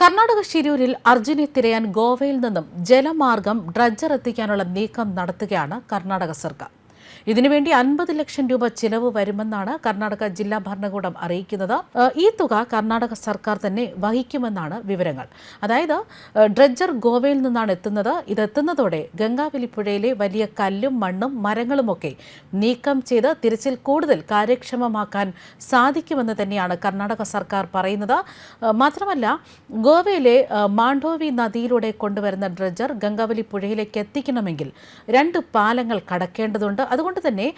കർണാടക ഷിരൂരിൽ അർജുനെ തിരയാൻ ഗോവയിൽ നിന്നും ജലമാർഗം ഡ്രഡ്ജർ എത്തിക്കാനുള്ള നീക്കം നടത്തുകയാണ് കർണാടക സർക്കാർ. ഇതിനുവേണ്ടി അൻപത് ലക്ഷം രൂപ ചിലവ് വരുമെന്നാണ് കർണാടക ജില്ലാ ഭരണകൂടം അറിയിക്കുന്നത്. ഈ തുക കർണാടക സർക്കാർ തന്നെ വഹിക്കുമെന്നാണ് വിവരങ്ങൾ. അതായത് ഡ്രഡ്ജർ ഗോവയിൽ നിന്നാണ് എത്തുന്നത്. ഇതെത്തുന്നതോടെ ഗംഗാവലി പുഴയിലെ വലിയ കല്ലും മണ്ണും മരങ്ങളുമൊക്കെ നീക്കം ചെയ്ത് തിരച്ചിൽ കൂടുതൽ കാര്യക്ഷമമാക്കാൻ സാധിക്കുമെന്ന് തന്നെയാണ് കർണാടക സർക്കാർ പറയുന്നത്. മാത്രമല്ല ഗോവയിലെ മാണ്ഡോവി നദിയിലൂടെ കൊണ്ടുവരുന്ന ഡ്രഡ്ജർ ഗംഗാവലി പുഴയിലേക്ക് എത്തിക്കണമെങ്കിൽ രണ്ട് പാലങ്ങൾ കടക്കേണ്ടതുണ്ട്. അതുകൊണ്ട് തന്നെ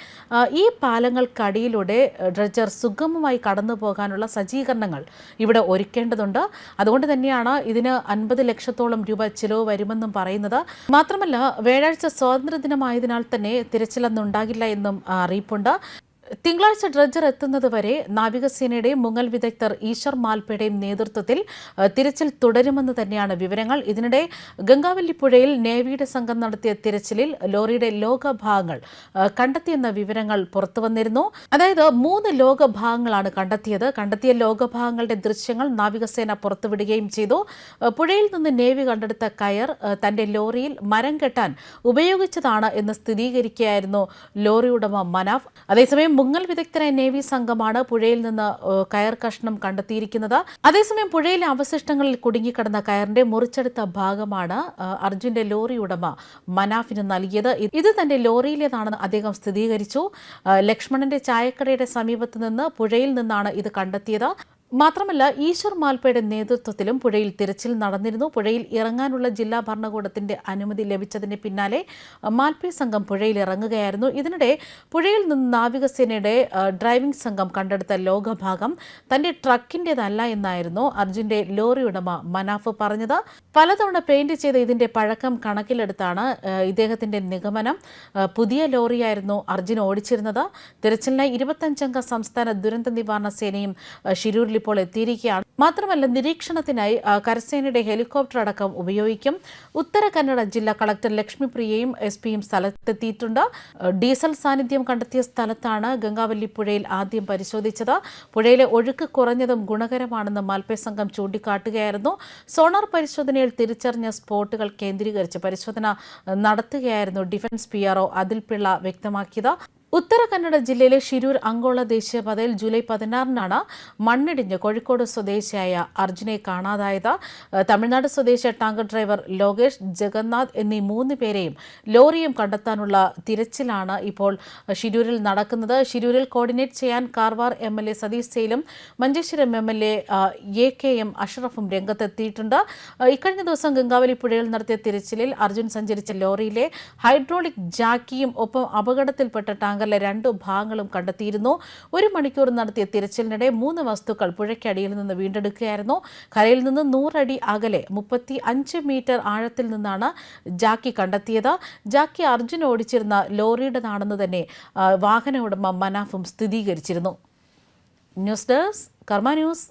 ഈ പാലങ്ങൾക്കടിയിലൂടെ ഡ്രഡ്ജർ സുഗമമായി കടന്നു പോകാനുള്ള സജ്ജീകരണങ്ങൾ ഇവിടെ ഒരുക്കേണ്ടതുണ്ട്. അതുകൊണ്ട് തന്നെയാണ് ഇതിന് അൻപത് ലക്ഷത്തോളം രൂപ ചിലവ് വരുമെന്നും പറയുന്നത്. മാത്രമല്ല വ്യാഴാഴ്ച സ്വാതന്ത്ര്യദിനമായതിനാൽ തന്നെ തിരച്ചിലൊന്നും ഉണ്ടാകില്ല എന്നും അറിയിപ്പുണ്ട്. തിങ്കളാഴ്ച ഡ്രഡ്ജർ എത്തുന്നത് വരെ നാവികസേനയുടെയും മുങ്ങൽ വിദഗ്ധർ ഈശ്വർ മാൽപ്പയുടെയും നേതൃത്വത്തിൽ തിരച്ചിൽ തുടരുമെന്ന് തന്നെയാണ് വിവരങ്ങൾ. ഇതിനിടെ ഗംഗാവല്ലി പുഴയിൽ നേവിയുടെ സംഘം നടത്തിയ തിരച്ചിലിൽ ലോറിയുടെ ലോകഭാഗങ്ങൾ കണ്ടെത്തിയെന്ന വിവരങ്ങൾ പുറത്തുവന്നിരുന്നു അതായത് മൂന്ന് ലോകഭാഗങ്ങളാണ് കണ്ടെത്തിയത്. കണ്ടെത്തിയ ലോകഭാഗങ്ങളുടെ ദൃശ്യങ്ങൾ നാവികസേന പുറത്തുവിടുകയും ചെയ്തു. പുഴയിൽ നിന്ന് നേവി കണ്ടെടുത്ത കയർ തന്റെ ലോറിയിൽ മരം കെട്ടാൻ ഉപയോഗിച്ചതാണ് എന്ന് സ്ഥിരീകരിക്കുകയായിരുന്നു ലോറി ഉടമ മനാഫ്. അതേസമയം മുങ്ങൽ വിദഗ്ധരായ നേവി സംഘമാണ് പുഴയിൽ നിന്ന് കയർ കഷ്ണം കണ്ടെത്തിയിരിക്കുന്നത്. അതേസമയം പുഴയിലെ അവശിഷ്ടങ്ങളിൽ കുടുങ്ങിക്കിടന്ന കയറിന്റെ മുറിച്ചെടുത്ത ഭാഗമാണ് അർജുന്റെ ലോറി ഉടമ മനാഫിന് നൽകിയത്. ഇത് തന്റെ ലോറിയിലേതാണെന്ന് അദ്ദേഹം സ്ഥിരീകരിച്ചു. ലക്ഷ്മണന്റെ ചായക്കടയുടെ സമീപത്ത് നിന്ന് പുഴയിൽ നിന്നാണ് ഇത് കണ്ടെത്തിയത്. മാത്രമല്ല ഈശ്വർ മാൽപ്പയുടെ നേതൃത്വത്തിലും പുഴയിൽ തിരച്ചിൽ നടന്നിരുന്നു. പുഴയിൽ ഇറങ്ങാനുള്ള ജില്ലാ ഭരണകൂടത്തിന്റെ അനുമതി ലഭിച്ചതിന് പിന്നാലെ മാൽപ്പയ മാൽപ്പെ സംഘം പുഴയിൽ ഇറങ്ങുകയായിരുന്നു. ഇതിനിടെ പുഴയിൽ നിന്ന് നാവികസേനയുടെ ഡ്രൈവിംഗ് സംഘം കണ്ടെടുത്ത ലോകഭാഗം തന്റെ ട്രക്കിന്റേതല്ല എന്നായിരുന്നു അർജുന്റെ ലോറി ഉടമ മനാഫ് പറഞ്ഞത്. പലതവണ പെയിന്റ് ചെയ്ത ഇതിന്റെ പഴക്കം കണക്കിലെടുത്താണ് ഇദ്ദേഹത്തിന്റെ നിഗമനം. പുതിയ ലോറിയായിരുന്നു അർജുൻ ഓടിച്ചിരുന്നത്. തിരച്ചിലിനായി ഇരുപത്തഞ്ചംഗ സംസ്ഥാന ദുരന്ത നിവാരണ സേനയും ശിരൂരിൽ ഇപ്പോൾ എത്തിയിരിക്കുകയാണ്. മാത്രമല്ല നിരീക്ഷണത്തിനായി കരസേനയുടെ ഹെലികോപ്റ്റർ അടക്കം ഉപയോഗിക്കും. ഉത്തര കന്നഡ ജില്ലാ കളക്ടർ ലക്ഷ്മിപ്രിയയും എസ് പിയും സ്ഥലത്തെത്തിയിട്ടുണ്ട്. ഡീസൽ സാന്നിധ്യം കണ്ടെത്തിയ സ്ഥലത്താണ് ഗംഗാവല്ലി പുഴയിൽ ആദ്യം പരിശോധിച്ചത്. പുഴയിലെ ഒഴുക്ക് കുറഞ്ഞതും ഗുണകരമാണെന്ന് മാൽപ്പെ സംഘം ചൂണ്ടിക്കാട്ടുകയായിരുന്നു. സോണാർ പരിശോധനയിൽ തിരിച്ചറിഞ്ഞ സ്പോട്ടുകൾ കേന്ദ്രീകരിച്ച് പരിശോധന നടത്തുകയായിരുന്നു ഡിഫൻസ് പി ആർ ഒ അതിൽ പിള്ള വ്യക്തമാക്കിയത്. ഉത്തര കന്നഡ ജില്ലയിലെ ഷിരൂർ അങ്കോള ദേശീയപാതയിൽ ജൂലൈ പതിനാറിനാണ് മണ്ണിടിഞ്ഞ് കോഴിക്കോട് സ്വദേശിയായ അർജുനെ കാണാതായത്. തമിഴ്നാട് സ്വദേശി ടാങ്കർ ഡ്രൈവർ ലോകേഷ് ജഗന്നാഥ് എന്നീ മൂന്ന് പേരെയും ലോറിയും കണ്ടെത്താനുള്ള തിരച്ചിലാണ് ഇപ്പോൾ ഷിരൂരിൽ നടക്കുന്നത്. ഷിരൂരിൽ കോർഡിനേറ്റ് ചെയ്യാൻ Karwar M L A Satish സെയിലും Manjeshwaram M L A A K M അഷ്റഫും രംഗത്തെത്തിയിട്ടുണ്ട്. ഇക്കഴിഞ്ഞ ദിവസം ഗംഗാവലി പുഴയിൽ നടത്തിയ തിരച്ചിലിൽ അർജുൻ സഞ്ചരിച്ച ലോറിയിലെ ഹൈഡ്രോളിക് ജാക്കിയും ഒപ്പം അപകടത്തിൽപ്പെട്ട ടാങ്കറിലെ രണ്ടു ഭാഗങ്ങളും കണ്ടെത്തിയിരുന്നു. ഒരു മണിക്കൂർ നടത്തിയ തിരച്ചിലിനിടെ മൂന്ന് വസ്തുക്കൾ പുഴയ്ക്കടിയിൽ നിന്ന് വീണ്ടെടുക്കുകയായിരുന്നു. കരയിൽ നിന്ന് നൂറടി അകലെ മുപ്പത്തി അഞ്ച് മീറ്റർ ആഴത്തിൽ നിന്നാണ് ജാക്കി കണ്ടെത്തിയത്. ജാക്കി അർജുൻ ഓടിച്ചിരുന്ന ലോറിയുടേതാണെന്ന് തന്നെ വാഹന ഉടമ മനാഫും സ്ഥിരീകരിച്ചിരുന്നു. News desk Karma news.